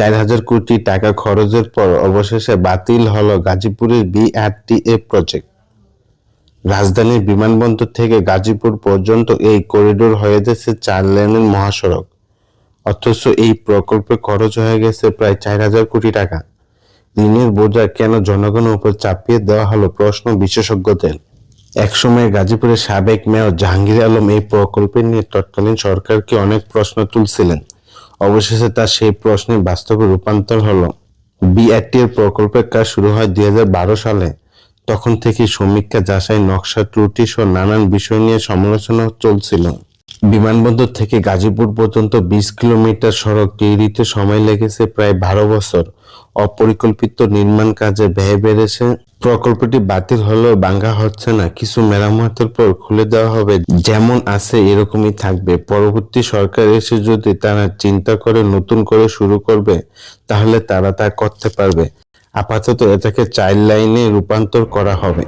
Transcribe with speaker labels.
Speaker 1: চার হাজার কোটি টাকা খরচের পর অবশেষে বাতিল হল গাজীপুরের বিআরটিএ প্রজেক্ট রাজধানীর বিমানবন্দর থেকে গাজীপুর পর্যন্ত এই করিডোর হয়ে গেছে চার লেনের মহাসড়ক। অথচ এই প্রকল্পে খরচ হয়ে গেছে প্রায় চার হাজার কোটি টাকা। ঋণের বোঝা কেন জনগণের উপর চাপিয়ে দেওয়া হলো প্রশ্ন বিশেষজ্ঞদের। একসময় গাজীপুরের সাবেক মেয়র জাহাঙ্গীর আলম এই প্রকল্পে নিয়ে তৎকালীন সরকারকে অনেক প্রশ্ন তুলছিলেন। অবশেষে তার সেই প্রশ্নে বাস্তবে রূপান্তর হলো। বিআরটি এর প্রকল্পের কাজ শুরু হয় দুই হাজার বারো সালে। তখন থেকে সমীক্ষা যাচাই, নকশা, ত্রুটি সহ নানান বিষয় নিয়ে সমালোচনা চলছিল। বিমানবন্দর থেকে গাজীপুর পর্যন্ত বিশ কিলোমিটার সড়ক তৈরিতে সময় লেগেছে প্রায় বারো বছর। অপরিকল্পিত নির্মাণ কাজে ব্যয় বেড়েছে। প্রকল্পটি বাতিল হলেও বাঙ্গা হচ্ছে না। কিছু মেরামতের পর খুলে দেওয়া হবে। যেমন আছে, এরকমই থাকবে। পরবর্তী সরকার এসে যদি তারা চিন্তা করে নতুন করে শুরু করবে, তাহলে তারা তা করতে পারবে। আপাতত এটাকে চাইল্ড লাইনে রূপান্তর করা হবে।